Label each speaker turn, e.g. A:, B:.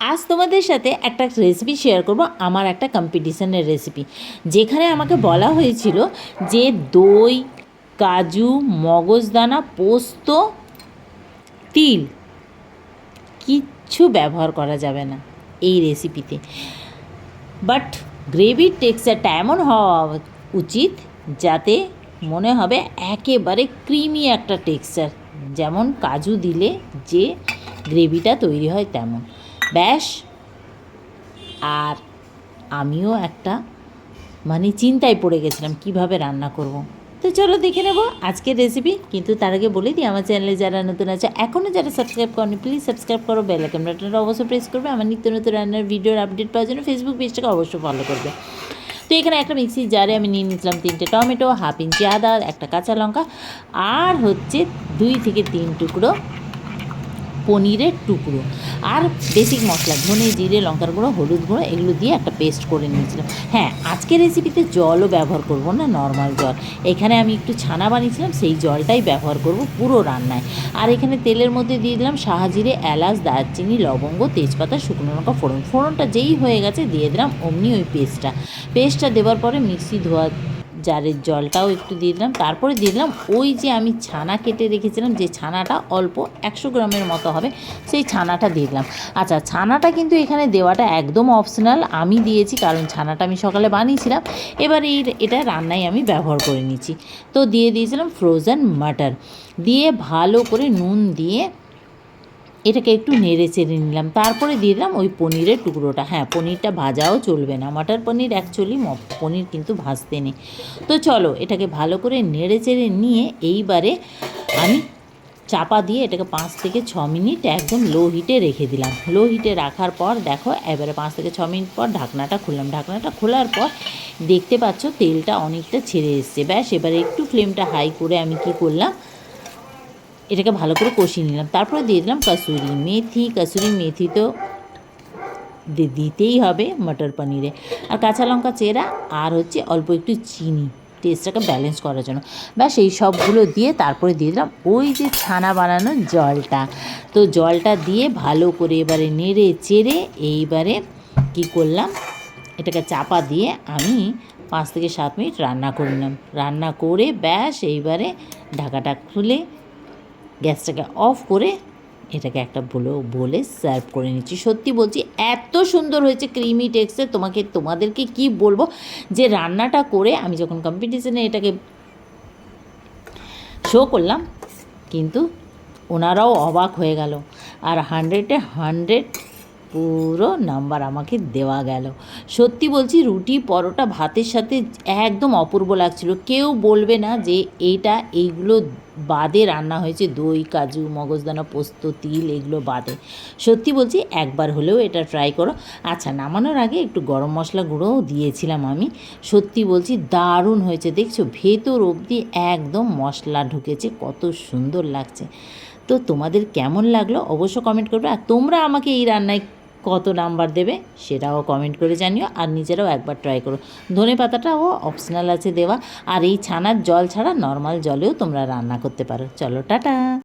A: আজ তোমাদের সাথে একটা রেসিপি শেয়ার করব, আমার একটা কম্পিটিশনের রেসিপি যেখানে আমাকে বলা হয়েছিল যে দই, কাজু মগজদানা পোস্ত, তিল, কিচ্ছু ব্যবহার করা যাবে না এই রেসিপিতে বাট গ্রেভির টেক্সচারটা এমন হওয়া উচিত, যাতে মনে হবে একেবারে ক্রিমি একটা টেক্সচার যেমন কাজু দিলে যে গ্রেভিটা তৈরি হয় তেমন। ব্যাস আর আমিও একটা মানে চিন্তায় পড়ে গেছিলাম, কীভাবে রান্না করব। তো চলো দেখে নেব আজকের রেসিপি কিন্তু তার আগে বলে দিই, আমার চ্যানেলে যারা নতুন আছে এখনও যারা সাবস্ক্রাইব করেনি প্লিজ সাবস্ক্রাইব করো বেল বাটনটা অবশ্যই প্রেস করবে, আমার নিত্য নতুন রান্নার ভিডিওর আপডেট পাওয়ার জন্য ফেসবুক পেজটাকে অবশ্যই ফলো করবে তো এখানে একটা মিক্সি জারে আমি নিয়ে নিয়েছিলাম তিনটে টমেটো হাফ ইঞ্চি আদা, একটা কাঁচা লঙ্কা, আর হচ্ছে দুই থেকে তিন টুকরো পনিরের টুকরো আর বেসিক মশলা, ধনে জিরে, লঙ্কার গুঁড়ো, হলুদ গুঁড়ো, এগুলো দিয়ে একটা পেস্ট করে নিয়েছিলাম। হ্যাঁ আজকের রেসিপিতে জলও ব্যবহার করব না নর্মাল জল। এখানে আমি একটু ছানা বানিয়েছিলাম, সেই জলটাই ব্যবহার করব পুরো রান্নায়। আর এখানে তেলের মধ্যে দিয়ে দিলাম সাহাজিরে এলাচ, দারচিনি, লবঙ্গ, তেজপাতা, শুকনো লঙ্কা, ফোড়ন। ফোড়নটা যেই হয়ে গেছে, দিয়ে দিলাম অমনি ওই পেস্টটা পেস্টটা দেওয়ার পরে মিক্সি ধোয়া জারের জলটাও একটু দিয়ে দিলাম। তারপরে দিয়ে দিলাম ওই যে আমি ছানা কেটে রেখেছিলাম, যে ছানাটা অল্প একশো গ্রামের মতো হবে, সেই ছানাটা দিয়ে দিলাম। আচ্ছা ছানাটা কিন্তু এখানে দেওয়াটা একদম অপশনাল আমি দিয়েছি কারণ ছানাটা আমি সকালে বানিয়েছিলাম। এবার এই এটা রান্নায় আমি ব্যবহার করে নিচ্ছি। তো দিয়ে দিয়েছিলাম ফ্রোজেন মাটার দিয়ে ভালো করে নুন দিয়ে এটাকে একটু নেড়ে চেড়ে নিলাম। তারপরে দিয়ে দিলাম ওই পনিরের টুকরোটা। হ্যাঁ পনিরটা ভাজাও চলবে না। মাটার পনির অ্যাকচুয়ালি পনির কিন্তু ভাজতে নেই। তো চলো, এটাকে ভালো করে নেড়ে চেড়ে নিয়ে এইবারে আমি চাপা দিয়ে এটাকে পাঁচ থেকে ছ মিনিট একদম লো হিটে রেখে দিলাম। লো হিটে রাখার পর দেখো, এবারে পাঁচ থেকে ছ মিনিট পর ঢাকনাটা খুললাম। ঢাকনাটা খোলার পর দেখতে পাচ্ছ তেলটা অনেকটা ছেড়ে এসছে। ব্যাস, এবারে একটু ফ্লেমটা হাই করে আমি কি করলাম এটাকে ভালো করে কষিয়ে নিলাম। তারপরে দিয়ে দিলাম কাসুরি মেথি। কাসুরি মেথি তো দিতেই হবে মটর পনিরে। আর কাঁচা লঙ্কা চেরা আর হচ্ছে অল্প একটু চিনি। টেস্টটাকে ব্যালেন্স করার জন্য। ব্যাস, এই সবগুলো দিয়ে তারপরে দিয়ে দিলাম ওই যে ছানা বানানো জলটা। তো জলটা দিয়ে ভালো করে এবারে নেড়ে চেড়ে এইবারে কি করলাম, এটাকে চাপা দিয়ে আমি পাঁচ থেকে সাত মিনিট রান্না করলাম রান্না করে ব্যাস, এইবারে ঢাকাটা খুলে গ্যাসটাকে অফ করে এটাকে একটা বলে বলে সার্ভ করে নিচ্ছি। সত্যি বলছি, এত সুন্দর হয়েছে ক্রিমি টেক্সে তোমাকে, তোমাদেরকে কি বলব? যে রান্নাটা করে আমি যখন কম্পিটিশনে এটাকে শো করলাম, কিন্তু ওনারাও অবাক হয়ে গেল। আর হান্ড্রেডে হান্ড্রেড পুরো নাম্বার আমাকে দেওয়া গেল। সত্যি বলছি, রুটি, পরোটা, ভাতের সাথে একদম অপূর্ব লাগছিল। কেউ বলবে না যে এইটা, এইগুলো বাদে রান্না হয়েছে। দই, কাজু, মগজদানা, পোস্ত, তিল, এগুলো বাদে। সত্যি বলছি, একবার হলেও এটা ট্রাই করো। আচ্ছা নামানোর আগে একটু গরম মশলা গুঁড়োও দিয়েছিলাম আমি। সত্যি বলছি, দারুণ হয়েছে। দেখছ, ভেতর অবধি একদম মশলা ঢুকেছে, কত সুন্দর লাগছে। তো তোমাদের কেমন লাগল অবশ্য কমেন্ট করবে। আর তোমরা আমাকে এই রান্নায় কত নাম্বার দেবে সেটাও কমেন্ট করে জানিও আর নিজেরাও একবার ট্রাই করো। ধনে পাতাটাও অপশনাল আছে দেওয়া। আর এই ছানার জল ছাড়া নর্মাল জলেও তোমরা রান্না করতে পারো। চলো, টাটা!